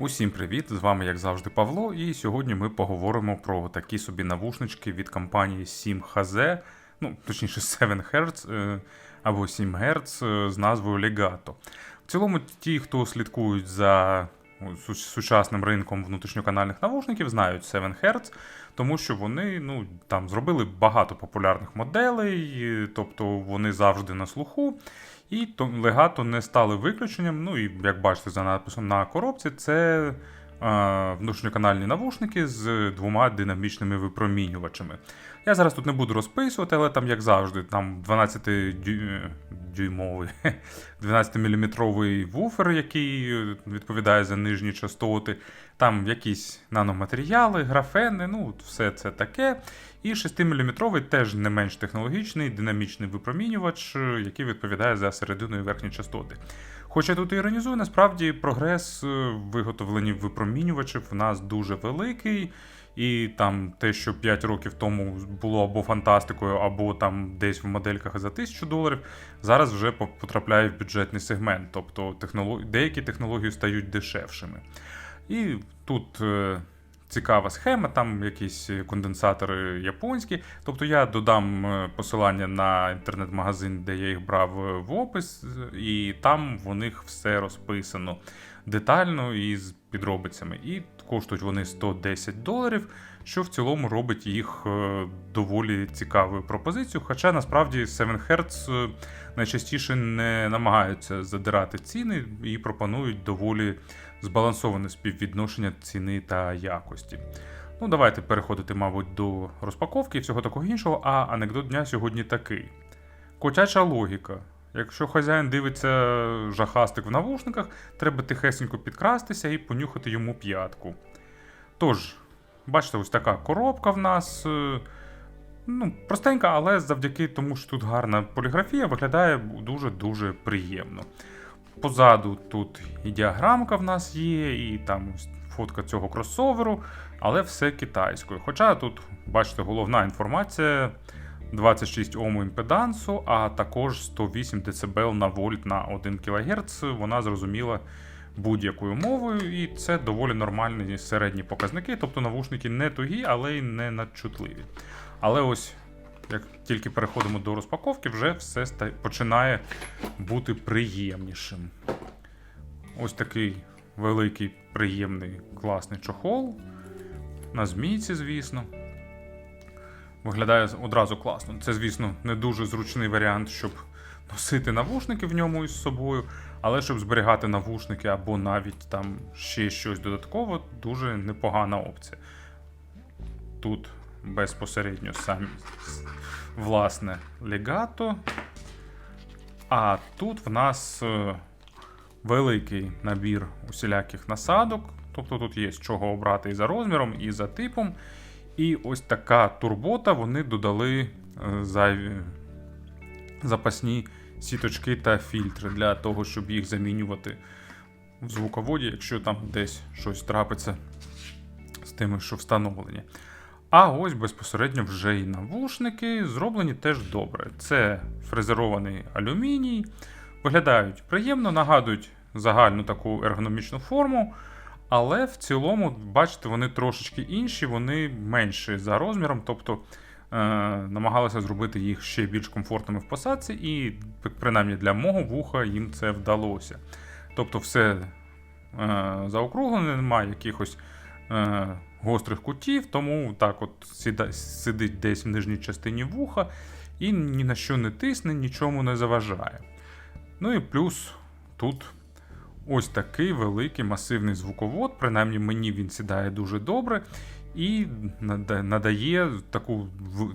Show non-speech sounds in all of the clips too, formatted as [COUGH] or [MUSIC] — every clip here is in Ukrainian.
Усім привіт! З вами, як завжди, Павло, і сьогодні ми поговоримо про такі собі навушнички від компанії 7HZ, ну, точніше 7 Hz е, або 7 Hz е, з назвою Legato. В цілому, ті, хто слідкують за ну, сучасним ринком внутрішньоканальних навушників, знають 7 Hz, тому що вони ну, там зробили багато популярних моделей, е, тобто вони завжди на слуху. І то легато не стали виключенням. Ну і як бачите за написом на коробці, це е, внутрішньоканальні навушники з двома динамічними випромінювачами. Я зараз тут не буду розписувати, але там, як завжди, там 12-дюймовий, 12-мм [LAUGHS] вуфер, який е, відповідає за нижні частоти, там якісь наноматеріали, графени, ну, все це таке. І 6-мм теж не менш технологічний динамічний випромінювач, е, який відповідає за середину і верхні частоти. Хоча тут іронізую, насправді прогрес виготовлені в виготовленні випромінювачів у нас дуже великий. І там те, що 5 років тому було або фантастикою, або там десь в модельках за 1000 доларів, зараз вже потрапляє в бюджетний сегмент. Тобто технолог... деякі технології стають дешевшими. І тут е, цікава схема, там якісь конденсатори японські. Тобто я додам е, посилання на інтернет-магазин, де я їх брав е, в опис, е, і там в них все розписано детально і з підробицями. І коштують вони 110 доларів, що в цілому робить їх доволі цікавою пропозицією. Хоча насправді 7 Hz найчастіше не намагаються задирати ціни і пропонують доволі збалансоване співвідношення ціни та якості. Ну, давайте переходити, мабуть, до розпаковки і всього такого іншого. А анекдот дня сьогодні такий: котяча логіка. Якщо хазяїн дивиться жахастик в навушниках, треба тихесенько підкрастися і понюхати йому п'ятку. Тож, бачите, ось така коробка в нас. Ну, простенька, але завдяки тому, що тут гарна поліграфія, виглядає дуже-дуже приємно. Позаду тут і діаграмка в нас є, і там фотка цього кросоверу, але все китайською. Хоча тут, бачите, головна інформація 26 Ом імпедансу, а також 108 дБ на вольт на 1 кГц. Вона зрозуміла будь-якою мовою, і це доволі нормальні середні показники. Тобто навушники не тугі, але й не надчутливі. Але ось як тільки переходимо до розпаковки, вже все починає бути приємнішим. Ось такий великий, приємний, класний чохол. На змійці, звісно. Виглядає одразу класно. Це, звісно, не дуже зручний варіант, щоб носити навушники в ньому із собою, але щоб зберігати навушники або навіть там ще щось додатково, дуже непогана опція. Тут безпосередньо самі власне легато. А тут в нас е, великий набір усіляких насадок. Тобто тут є з чого обрати і за розміром, і за типом. І ось така турбота вони додали е, зайві запасні сіточки та фільтри для того, щоб їх замінювати в звуководі, якщо там десь щось трапиться з тими, що встановлені. А ось безпосередньо вже і навушники зроблені теж добре. Це фрезерований алюміній, виглядають приємно, нагадують загальну таку ергономічну форму. Але в цілому, бачите, вони трошечки інші, вони менші за розміром, тобто е, намагалися зробити їх ще більш комфортними в посадці, і принаймні для мого вуха їм це вдалося. Тобто, все е, заокруглене, немає якихось е, гострих кутів, тому так от сидить десь в нижній частині вуха і ні на що не тисне, нічому не заважає. Ну і плюс тут ось такий великий масивний звуковод, принаймні мені він сідає дуже добре. І надає таку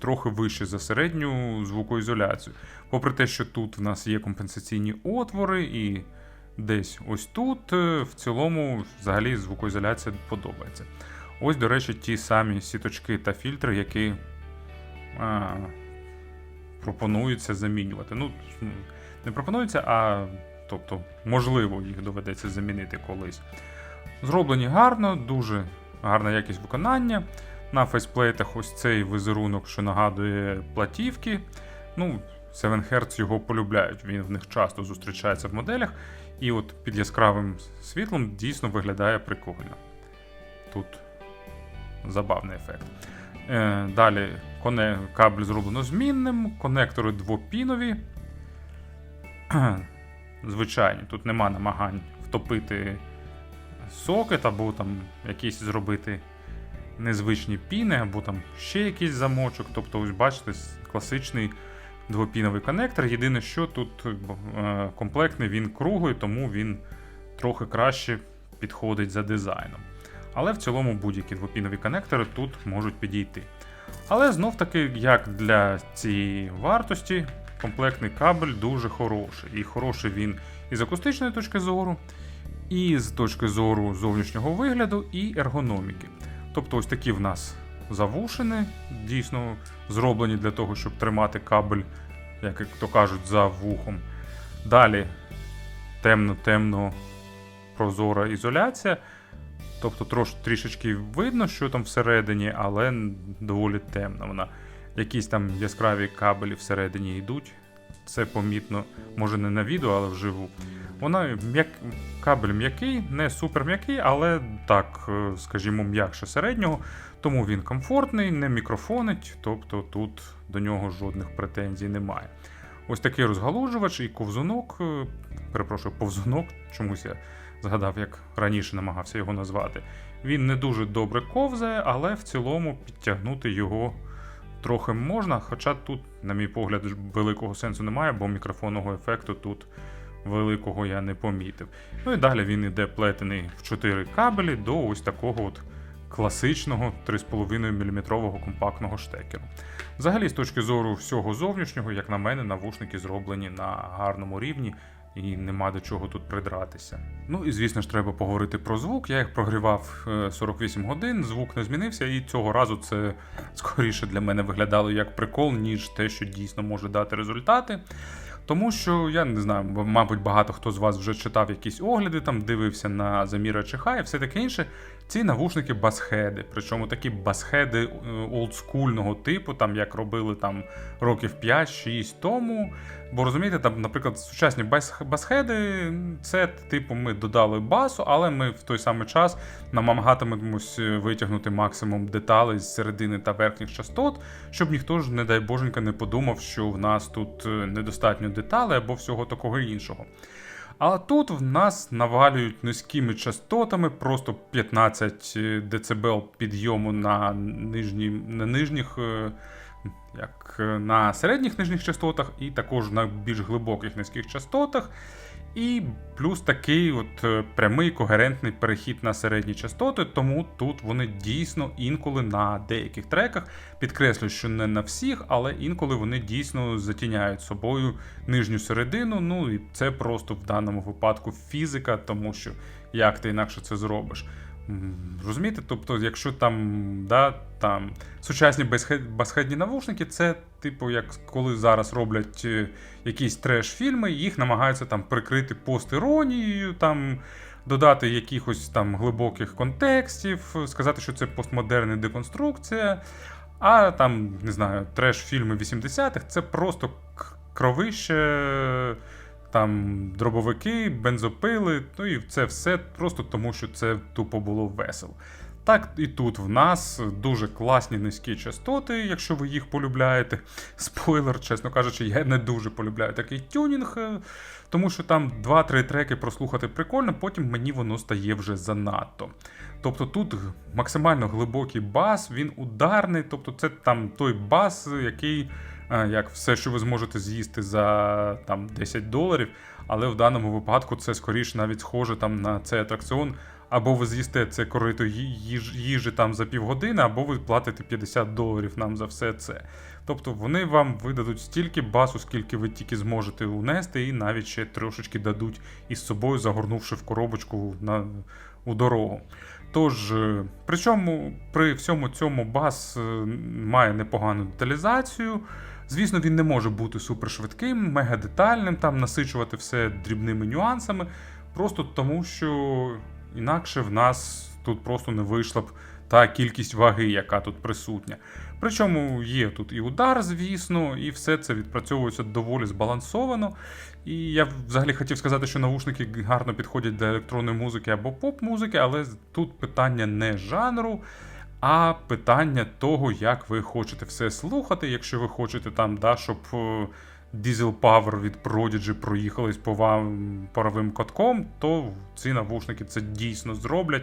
трохи вище за середню звукоізоляцію. Попри те, що тут в нас є компенсаційні отвори, і десь ось тут, е, в цілому, взагалі звукоізоляція подобається. Ось, до речі, ті самі сіточки та фільтри, які а, пропонується замінювати. Ну, не пропонується, а тобто, можливо, їх доведеться замінити колись. Зроблені гарно, дуже гарна якість виконання. На фейсплейтах ось цей візерунок, що нагадує платівки. Ну, 7 Hz його полюбляють. Він в них часто зустрічається в моделях, і от під яскравим світлом дійсно виглядає прикольно. Тут забавний ефект. Е, Далі кабель зроблено змінним, конектори двопінові. [CLEARS THROAT] Звичайні, тут нема намагань втопити сокет або там якісь зробити незвичні піни, або там ще якийсь замочок. Тобто, ось бачите, класичний двопіновий конектор. Єдине, що тут е, комплектний, він круглий, тому він трохи краще підходить за дизайном. Але в цілому будь-які двопінові конектори тут можуть підійти. Але знов таки, як для цієї вартості, комплектний кабель дуже хороший. І хороший він і з акустичної точки зору, і з точки зору зовнішнього вигляду, і ергономіки. Тобто, ось такі в нас завушини, дійсно зроблені для того, щоб тримати кабель, як то кажуть, за вухом. Далі темно-темно прозора ізоляція. Тобто трош, трішечки видно, що там всередині, але доволі темна вона. Якісь там яскраві кабелі всередині йдуть. Це помітно, може не на відео, але вживу. Вона м'як... кабель м'який, не супер м'який, але так, е, скажімо, м'якше середнього. Тому він комфортний, не мікрофонить, тобто тут до нього жодних претензій немає. Ось такий розгалужувач і ковзунок, е, перепрошую, повзунок, чомусь я згадав, як раніше намагався його назвати. Він не дуже добре ковзає, але в цілому підтягнути його трохи можна. Хоча тут, на мій погляд, великого сенсу немає, бо мікрофонного ефекту тут великого я не помітив. Ну і далі він іде плетений в 4 кабелі до ось такого от класичного 3,5 мм компактного штекеру. Взагалі, з точки зору всього зовнішнього, як на мене, навушники зроблені на гарному рівні і нема до чого тут придратися. Ну і звісно ж, треба поговорити про звук. Я їх прогрівав е, 48 годин, звук не змінився, і цього разу це скоріше для мене виглядало як прикол, ніж те, що дійсно може дати результати. Тому що я не знаю, мабуть, багато хто з вас вже читав якісь огляди, там дивився на заміра ЧХ і все таке інше. Ці навушники басхеди, причому такі басхеди е, олдскульного типу, там як робили там років 5-6 тому. Бо розумієте, там, наприклад, сучасні бас- басхеди, це типу ми додали басу, але ми в той самий час намагатимемось витягнути максимум деталей з середини та верхніх частот, щоб ніхто ж, не дай боженька, не подумав, що в нас тут е, недостатньо деталей або всього такого іншого. А тут в нас навалюють низькими частотами, просто 15 дБ підйому на, нижні, на нижніх, е, як е, на середніх нижніх частотах, і також на більш глибоких низьких частотах. І плюс такий от е, прямий когерентний перехід на середні частоти, тому тут вони дійсно інколи на деяких треках, підкреслюю, що не на всіх, але інколи вони дійсно затіняють собою нижню середину. Ну і це просто в даному випадку фізика, тому що як ти інакше це зробиш. Розумієте? Тобто, якщо там, да, там сучасні басхедні навушники, це типу, як коли зараз роблять е, якісь треш-фільми, їх намагаються там прикрити постіронією, там додати якихось там глибоких контекстів, сказати, що це постмодерна деконструкція. А там, не знаю, треш-фільми 80-х це просто кровище, там дробовики, бензопили, ну і це все просто тому, що це тупо було весело. Так і тут в нас дуже класні низькі частоти, якщо ви їх полюбляєте. [LAUGHS] Спойлер, чесно кажучи, я не дуже полюбляю такий тюнінг, е, тому що там 2-3 треки прослухати прикольно, потім мені воно стає вже занадто. Тобто тут максимально глибокий бас, він ударний, тобто це там той бас, який, як все, що ви зможете з'їсти за там 10 доларів, але в даному випадку це скоріше навіть схоже там на цей атракціон. Або ви з'їсте це корито їж, їжі там за півгодини, або ви платите 50 доларів нам за все це. Тобто вони вам видадуть стільки басу, скільки ви тільки зможете унести, і навіть ще трошечки дадуть із собою, загорнувши в коробочку на, у дорогу. Тож, е, причому при всьому цьому бас е, має непогану деталізацію. Звісно, він не може бути супершвидким, мегадетальним, там насичувати все дрібними нюансами, просто тому що інакше в нас тут просто не вийшла б та кількість ваги, яка тут присутня. Причому є тут і удар, звісно, і все це відпрацьовується доволі збалансовано. І я взагалі хотів сказати, що навушники гарно підходять для електронної музики або поп-музики, але тут питання не жанру, а питання того, як ви хочете все слухати. Якщо ви хочете там, да, щоб е, Diesel Power від Prodigy проїхались по вам паровим катком, то ці навушники це дійсно зроблять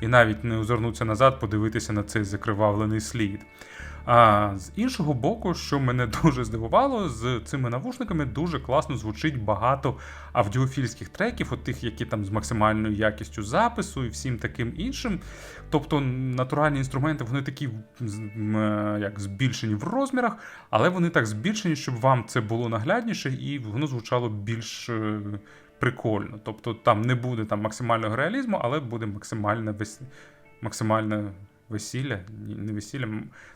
і навіть не озирнуться назад, подивитися на цей закривавлений слід. А з іншого боку, що мене дуже здивувало, з цими навушниками дуже класно звучить багато аудіофільських треків, от тих, які там з максимальною якістю запису і всім таким іншим. Тобто натуральні інструменти вони такі е, як збільшені в розмірах, але вони так збільшені, щоб вам це було наглядніше і воно звучало більш е, прикольно. Тобто там не буде там максимального реалізму, але буде максимальне вес... максимальне весілля, не весілля,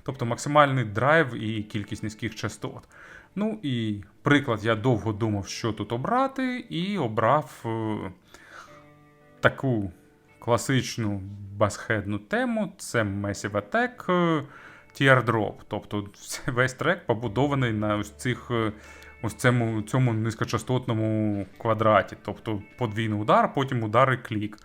тобто максимальний драйв і кількість низьких частот. Ну і приклад, я довго думав, що тут обрати, і обрав е, таку класичну басхедну тему це Massive Attack е, Teardrop. Тобто весь трек побудований на ось цих. е, Ось цьому, цьому низькочастотному квадраті, тобто подвійний удар, потім удар і клік.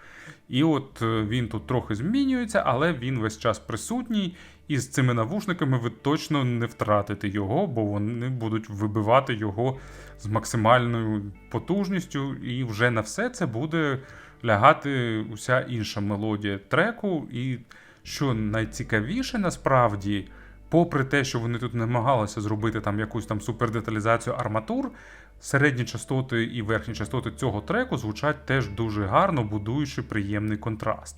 І от е, він тут трохи змінюється, але він весь час присутній. І з цими навушниками ви точно не втратите його, бо вони будуть вибивати його з максимальною потужністю, і вже на все це буде лягати уся інша мелодія треку. І що найцікавіше насправді, попри те, що вони тут намагалися зробити там якусь там супердеталізацію арматур, середні частоти і верхні частоти цього треку звучать теж дуже гарно, будуючи приємний контраст.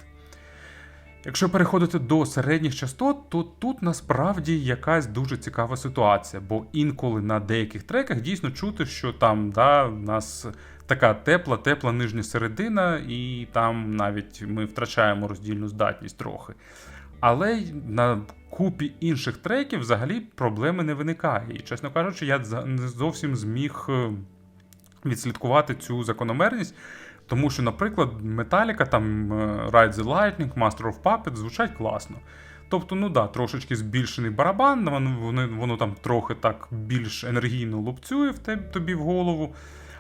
Якщо переходити до середніх частот, то тут насправді якась дуже цікава ситуація, бо інколи на деяких треках дійсно чути, що там да, в нас така тепла, тепла нижня середина, і там навіть ми втрачаємо роздільну здатність трохи. Але на купі інших треків взагалі проблеми не виникає. І, чесно кажучи, я не зовсім зміг е, відслідкувати цю закономерність. Тому що, наприклад, Металіка, там е, Ride the Lightning, Master of Puppets звучать класно. Тобто, ну да, трошечки збільшений барабан, воно, воно, там трохи так більш енергійно лупцює в теб, тобі в голову.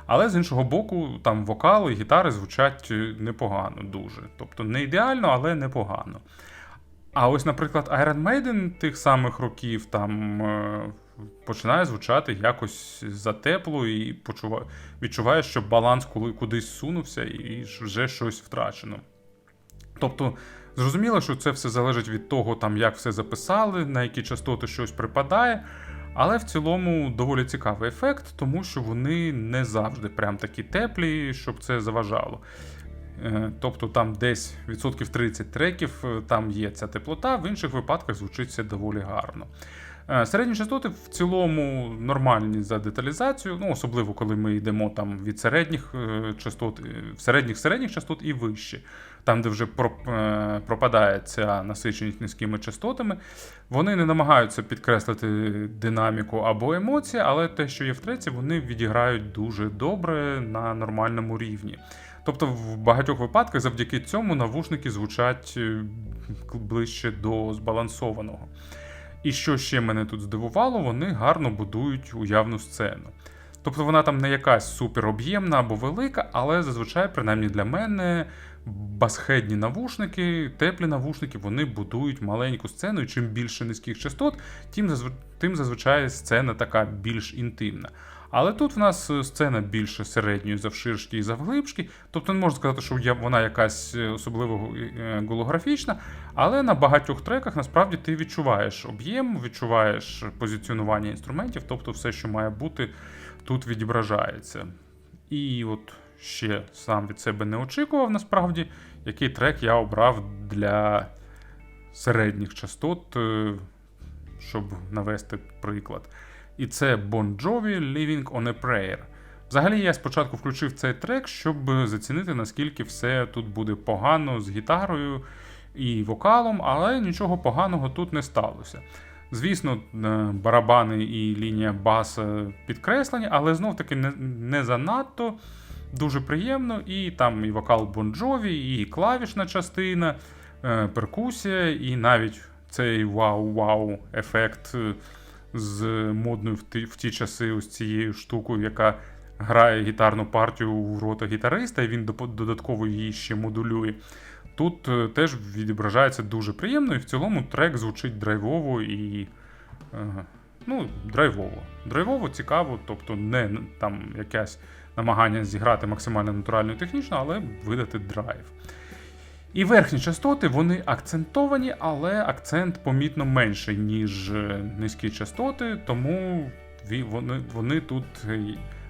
Але з іншого боку, там вокали і гітари звучать е, непогано дуже. Тобто не ідеально, але непогано. А ось, наприклад, Iron Maiden тих самих років там е, починає звучати якось затепло і почува... відчуваєш, що баланс кудись сунувся і вже щось втрачено. Тобто, зрозуміло, що це все залежить від того, там, як все записали, на які частоти щось припадає. Але в цілому доволі цікавий ефект, тому що вони не завжди прям такі теплі, щоб це заважало. Е, Тобто там десь відсотків 30 треків е, там є ця теплота, в інших випадках звучить це доволі гарно. Е, Середні частоти в цілому нормальні за деталізацію, ну особливо коли ми йдемо там від середніх частот, середніх середніх частот і вище, там, де вже про- пропадає ця насиченість низькими частотами. Вони не намагаються підкреслити динаміку або емоції, але те, що є в треці, вони відіграють дуже добре на нормальному рівні. Тобто, в багатьох випадках завдяки цьому навушники звучать е, ближче до збалансованого. І що ще мене тут здивувало, вони гарно будують уявну сцену. Тобто вона там не якась супероб'ємна або велика, але зазвичай, принаймні для мене, басхедні навушники, теплі навушники, вони будують маленьку сцену, і чим більше низьких частот, тим, зазв... тим зазвичай сцена така більш інтимна. Але тут в нас е, сцена більше середньої завширшки і завглибшки, тобто не можна сказати, що вона якась е, особливо е, голографічна, але на багатьох треках насправді ти відчуваєш об'єм, відчуваєш позиціонування інструментів, тобто все, що має бути, тут відображається. І от ще сам від себе не очікував, насправді, який трек я обрав для середніх частот, щоб навести приклад. І це Bon Jovi Living on a Prayer. Взагалі, я спочатку включив цей трек, щоб зацінити, наскільки все тут буде погано з гітарою і вокалом, але нічого поганого тут не сталося. Звісно, е, барабани і лінія баса підкреслені, але знов-таки не, не занадто. Дуже приємно, і там і вокал Бон Джові, і клавішна частина. е, перкусія, і навіть цей вау-вау ефект е, з модною в ті, в ті часи ось цією штукою, яка грає гітарну партію в рота гітариста, і він додатково її ще модулює. Тут е, теж відображається дуже приємно, і в цілому трек звучить драйвово і. Ну, драйвово. Драйвово, цікаво, тобто не там якесь намагання зіграти максимально натурально і технічно, але видати драйв. І верхні частоти вони акцентовані, але акцент помітно менший, ніж е, низькі частоти, тому вони, вони тут е,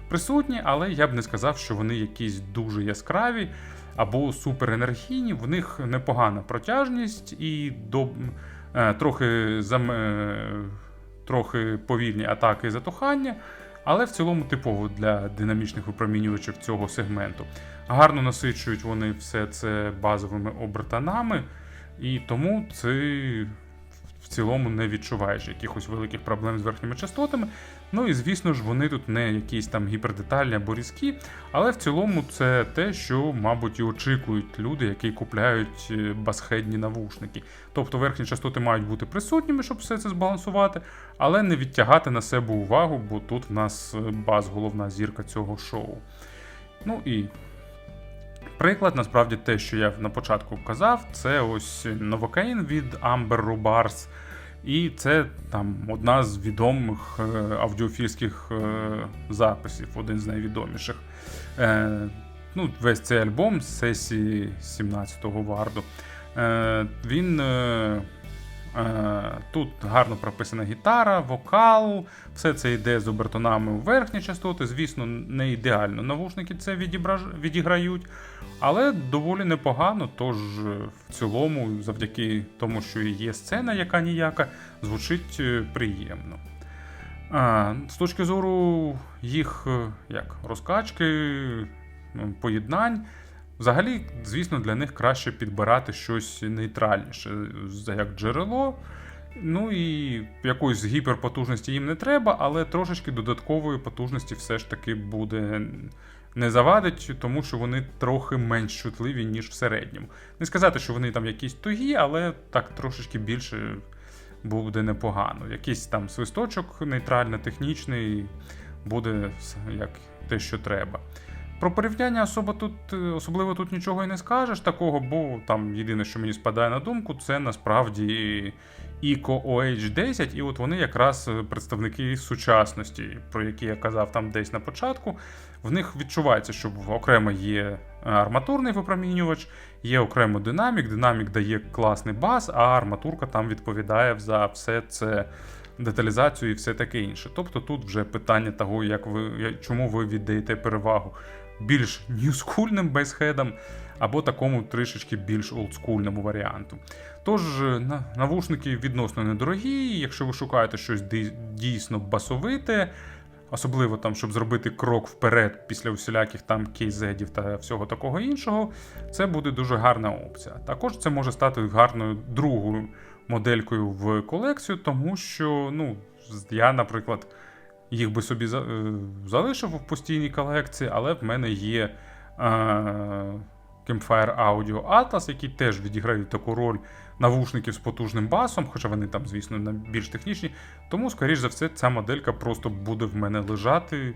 присутні, але я б не сказав, що вони якісь дуже яскраві або суперенергійні. В них непогана протяжність і до, е, трохи, зам, трохи повільні атаки і затухання, але в цілому типово для динамічних випромінювачів цього сегменту. Гарно насичують вони все це базовими обертанами, і тому це в цілому не відчуваєш якихось великих проблем з верхніми частотами. Ну і звісно ж, вони тут не якісь там гіпердетальні або різкі, але в цілому це те, що, мабуть, і очікують люди, які купляють е, басхедні навушники. Тобто верхні частоти мають бути присутніми, щоб все це збалансувати, але не відтягати на себе увагу, бо тут в нас е, бас головна зірка цього шоу. Ну і приклад, насправді, те, що я на початку казав, це ось новокаїн від Amber Rubars. І це там одна з відомих е, аудіофільських е, записів, один з найвідоміших. Е, ну, весь цей альбом з сесії 17-го варду. Він тут гарно прописана гітара, вокал, все це йде з обертонами у верхні частоти. Звісно, не ідеально навушники це відібраж... відіграють, але доволі непогано. Тож е, в цілому, завдяки тому, що є сцена, яка ніяка, звучить е, приємно. З точки зору їх е, як, розкачки, поєднань, взагалі, звісно, для них краще підбирати щось нейтральніше, як джерело. Ну і якоїсь гіперпотужності їм не треба, але трошечки додаткової потужності все ж таки буде не завадить, тому що вони трохи менш чутливі, ніж в середньому. Не сказати, що вони там якісь тугі, але так трошечки більше буде непогано. Якийсь там свисточок нейтрально-технічний буде як те, що треба. Про порівняння особо тут, е, особливо тут нічого і не скажеш такого, бо там єдине, що мені спадає на думку, це насправді ICO OH10, і от вони якраз е, представники сучасності, про які я казав там десь на початку. В них відчувається, що окремо є арматурний випромінювач, є окремо динамік. Динамік дає класний бас, а арматурка там відповідає за все це деталізацію і все таке інше. Тобто тут вже питання того, як ви чому ви віддаєте перевагу більш ньюскульним бейсхедам або такому трішечки більш олдскульному варіанту. Тож е, навушники відносно недорогі, якщо ви шукаєте щось дійсно басовите. Особливо там, щоб зробити крок вперед після усіляких там кейзедів та всього такого іншого, це буде дуже гарна опція. Також це може стати гарною другою моделькою в колекцію, тому що ну, я, наприклад, їх би собі е, залишив в постійній колекції, але в мене є е, Campfire Audio Atlas, які теж відіграють таку роль навушників з потужним басом, хоча вони там, звісно, більш технічні. Тому, скоріш за все, ця моделька просто буде в мене лежати.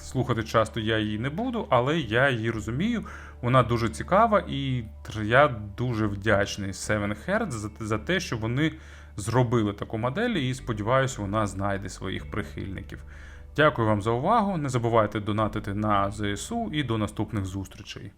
Слухати часто я її не буду, але я її розумію. Вона дуже цікава, і я дуже вдячний 7 Hz за, за те, що вони зробили таку модель, і сподіваюся, вона знайде своїх прихильників. Дякую вам за увагу. Не забувайте донатити на ЗСУ і до наступних зустрічей.